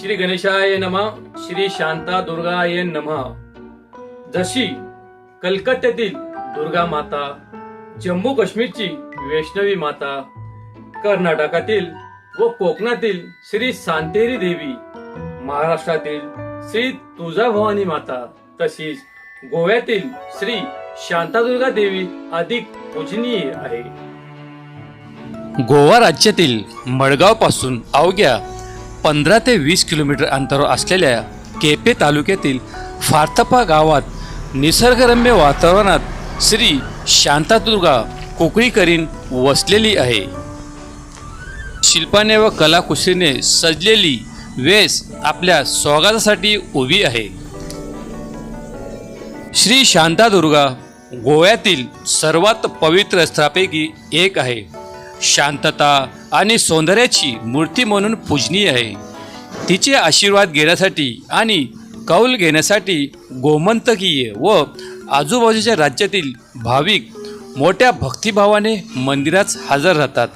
श्री गणेशाय नमः श्री शांता दुर्गाय नमः. जशी कलकत्त्यातील दुर्गा माता जम्मू काश्मीरची वैष्णवी माता कर्नाटकातील व कोकणातील श्री सांतेरी देवी महाराष्ट्रातील श्री तुळजाभवानी माता तशीच गोव्यातील श्री शांतादुर्गा देवी अधिक पूजनीय आहे. गोवा राज्यातील मडगावपासून अवघ्या पंधरा ते वीस किलोमीटर अंतरावर असलेल्या केपे तालुक्यातील फार्थपा गावात निसर्गरम्य वातावरणात श्री शांतादुर्गा कोकळीकरीन वसलेली आहे. शिल्पाने व कलाकुसरीने सजलेली वेस आपल्या स्वागतासाठी उभी आहे. श्री शांतादुर्गा गोव्यातील सर्वात पवित्र स्थळापैकी एक आहे. शांतता आणि सौंदर्याची मूर्ती म्हणून पूजनीय आहे. तिचे आशीर्वाद घेण्यासाठी आणि कौल घेण्यासाठी गोमंतकीय व आजूबाजूच्या राज्यातील भाविक मोठ्या भक्तिभावाने मंदिरात हजर राहतात.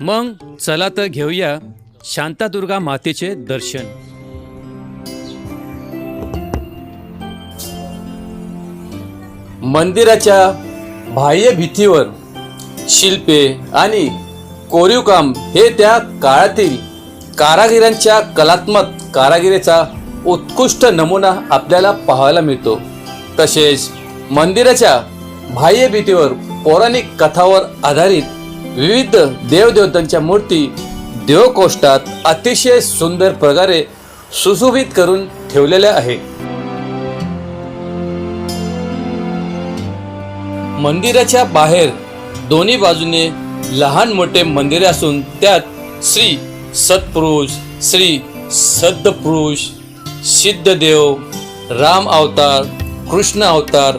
मग चला तर घेऊया शांतादुर्गा मातेचे दर्शन. मंदिराच्या बाह्य भिंतीवर शिल्पे आणि कोरीवकाम हे त्या काळातील कारागिरांच्या कलात्मक कारागिरीचा उत्कृष्ट नमुना आपल्याला पाहायला मिळतो. तसेच मंदिराच्या बाह्य भीतीवर पौराणिक कथावर आधारित विविध देवदेवतांच्या मूर्ती देवकोष्ठात अतिशय सुंदर प्रकारे सुशोभित करून ठेवलेल्या आहे मंदिराच्या बाहेर दोन्ही बाजूने लहान मोठे मंदिरे असून त्यात श्री सत्पुरुष श्री सद्धपुरुष सिद्धदेव राम अवतार कृष्ण अवतार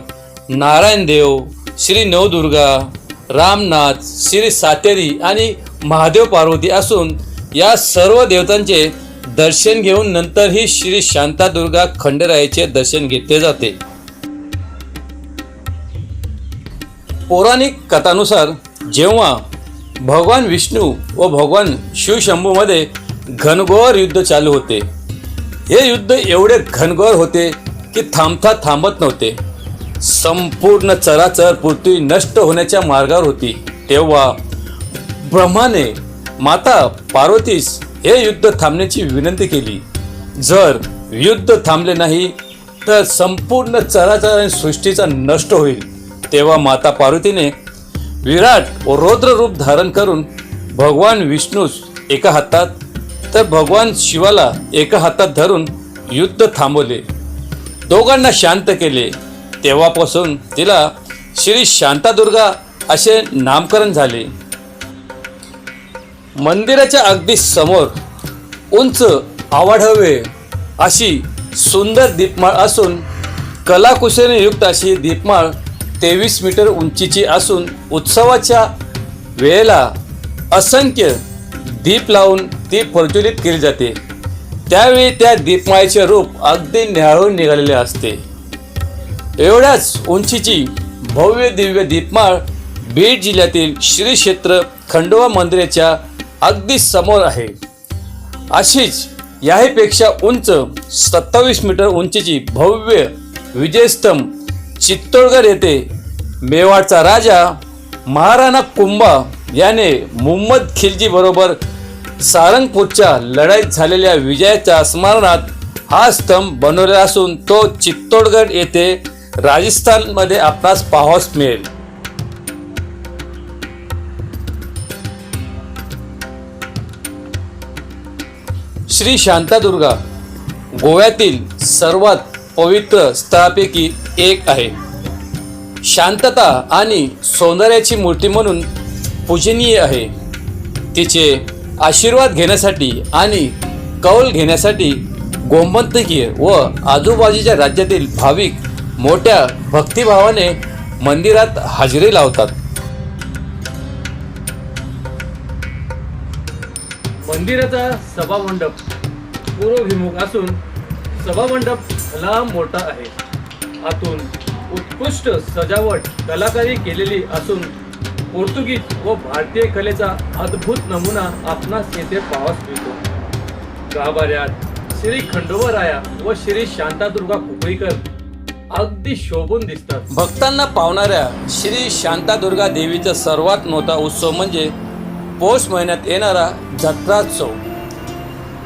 नारायण देव श्री नवदुर्गा रामनाथ श्री सातेरी आणि महादेव पार्वती असून या सर्व देवतांचे दर्शन घेऊन नंतरही श्री शांतादुर्गा खंडरायाचे दर्शन घेतले जाते. पौराणिक कथानुसार जेव्हा भगवान विष्णू व भगवान शिवशंभूमध्ये घनघोर युद्ध चालू होते. हे युद्ध एवढे घनघोर होते की थांबता थांबत नव्हते. संपूर्ण चराचर पृथ्वी नष्ट होण्याच्या मार्गावर होती. तेव्हा ब्रह्माने माता पार्वतीस हे युद्ध थांबण्याची विनंती केली. जर युद्ध थांबले नाही तर संपूर्ण चराचर आणि सृष्टीचा नष्ट होईल. तेव्हा माता पार्वतीने विराट व रौद्र रूप धारण करून भगवान विष्णूस एका हातात तर भगवान शिवाला एका हातात धरून युद्ध थांबवले. दोघांना शांत केले. तेव्हापासून तिला श्री शांतादुर्गा असे नामकरण झाले. मंदिराच्या अगदी समोर उंच आवाढवे अशी सुंदर दीपमाळ असून कलाकुशलीयुक्त युक्त अशी दीपमाळ तेवीस मीटर उंचीची असून उत्सवाच्या वेळेला असंख्य दीप लावून ती प्रज्वलित केली जाते. त्यावेळी त्या दीपमाळेचे रूप अगदी न्याळून निघालेले असते. एवढ्याच उंचीची भव्य दिव्य दीपमाळ बीड जिल्ह्यातील श्री क्षेत्र खंडोबा मंदिराच्या अगदी समोर आहे. अशीच याहीपेक्षा उंच सत्तावीस मीटर उंचीची भव्य विजयस्तंभ चित्तोडगड येथे मेवाडचा राजा महाराणा कुंभा याने मुहम्मद खिलजी बरोबर सारंगपूरच्या लढाईत झालेल्या विजयाच्या स्मरणात हा स्तंभ बनवलेला असून तो चित्तोडगड येथे राजस्थानमध्ये आपणास पाहावयास मिळेल. श्री शांतादुर्गा गोव्यातील सर्वात पवित्र स्थळापैकी एक आहे. शांतता आणि सौंदर्याची मूर्ती म्हणून पूजनीय आहे. तिचे आशीर्वाद घेण्यासाठी आणि कौल घेण्यासाठी गोमंतकीय व आजूबाजूच्या राज्यातील भाविक मोठ्या भक्तिभावाने मंदिरात हजेरी लावतात. मंदिराचा सभामंडप पूर्वभिमुख असून सभामंडप लांब मोठा आहे. आतून उत्कृष्ट सजावट कलाकारी केलेली असून पोर्तुगीज व भारतीय कलेचा अद्भुत नमुना आपणास येथे पाहावयास मिळतो गाभाऱ्यात श्री खंडोबराया व श्री शांतादुर्गा कुकळीकर अगदी शोभून दिसतात. भक्तांना पावणाऱ्या श्री शांतादुर्गा देवीचा सर्वात मोठा उत्सव म्हणजे पौष महिन्यात येणारा जत्रोत्सव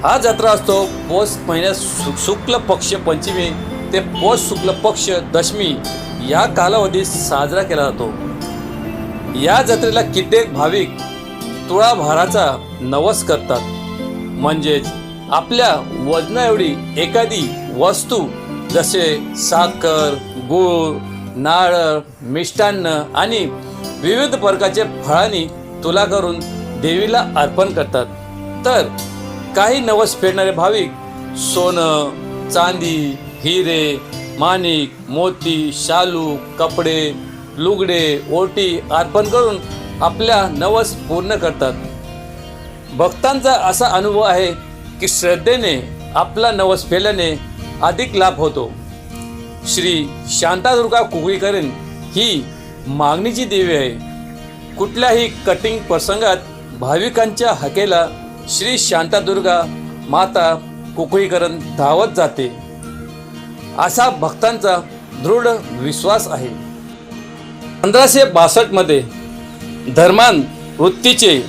हा जत्रा असतो पौष महिन्यात शुक्ल पक्ष पंचमी ते पौष शुक्ल पक्ष दशमी या कालावधीत साजरा केला जातो. या जत्रेला कित्येक भाविक तुळाभाराचा नवस करतात. म्हणजेच आपल्या वजनाएवढी एखादी वस्तू जसे साखर गूळ नारळ मिष्टान्न आणि विविध प्रकारचे फळांनी तुला करून देवीला अर्पण करतात. तर काही नवस फेडणारे भाविक सोनं चांदी हिरे माणिक मोती शालू कपडे लुगडे ओटी अर्पण करून आपल्या नवस पूर्ण करतात. भक्तांचा असा अनुभव आहे की श्रद्धेने आपला नवस फेडल्याने अधिक लाभ होतो. श्री शांतादुर्गा कुगळीकरण ही मागणीची देवी आहे. कुठल्याही कटिंग प्रसंगात भाविकांच्या हकेला श्री शांतादुर्गा माता कुकळीकरण धावत जाते. असा भक्तांचा दृढ विश्वास आहे. पंधराशे बासष्टमध्ये धर्मान वृत्तीचे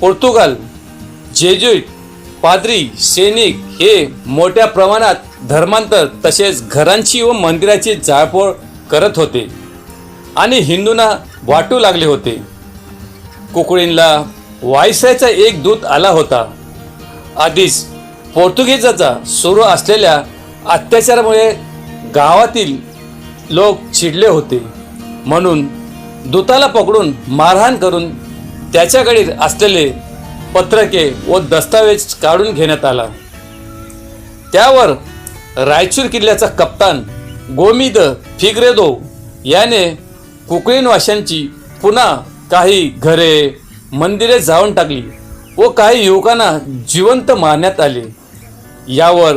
पोर्तुगाल जेजुईट पाद्री सैनिक हे मोठ्या प्रमाणात धर्मांतर तसेच घरांची व मंदिराची जाळपोळ करत होते आणि हिंदूंना वाटू लागले होते. कुकळींला वायसाचा एक दूत आला होता. आधीच पोर्तुगीजाचा सुरू असलेल्या अत्याचारामुळे गावातील लोक चिडले होते. म्हणून दूताला पकडून मारहाण करून त्याच्याकडे असलेले पत्रके व दस्तावेज काढून घेण्यात आला. त्यावर रायचूर किल्ल्याचा कप्तान गोमिद फिग्रेदो याने कुकळीनवाशांची पुन्हा काही घरे मंदिरे जाळून टाकली व काही युवकांना जिवंत मारण्यात आले. यावर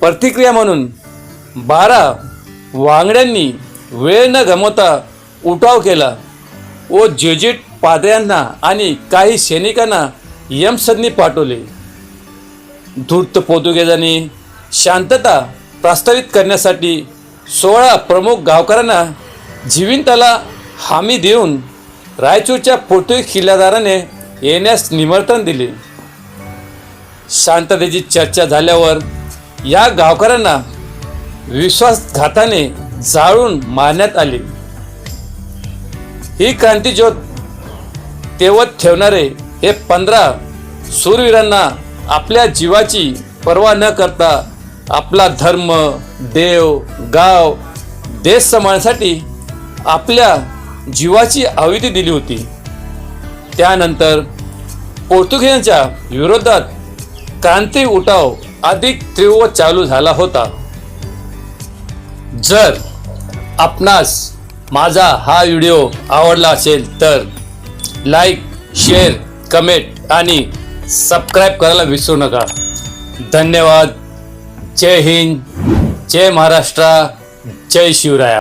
प्रतिक्रिया म्हणून बारा वांगड्यांनी वेळ न गमवता उठाव केला व जेजेट पाद्र्यांना आणि काही सैनिकांना यमसदनी पाठवले. धूर्त पोर्तुगेजांनी शांतता प्रस्तावित करण्यासाठी सोळा प्रमुख गावकऱ्यांना जिविंताला हामी देऊन रायचूरच्या पोर्तुगीज किल्लादाराने येण्यास निमंत्रण दिले. शांततेची चर्चा झाल्यावर या गावकऱ्यांना विश्वासघाताने जाळून मारण्यात आले. ही क्रांतीज्योत तेवत ठेवणारे हे पंधरा सूरवीरांना आपल्या जीवाची पर्वा न करता आपला धर्म देव गाव देश समाजासाठी आपल्या जीवाची आहुती दिली होती. त्यानंतर पोर्तुगीजांच्या विरोधात क्रांती उठाव अधिक तीव्र चालू झाला होता. जर आपणास माझा हा व्हिडिओ आवडला असेल तर लाईक शेअर कमेंट आणि सबस्क्राईब करायला विसरू नका. धन्यवाद. जय हिंद. जय महाराष्ट्र. जय शिवराया.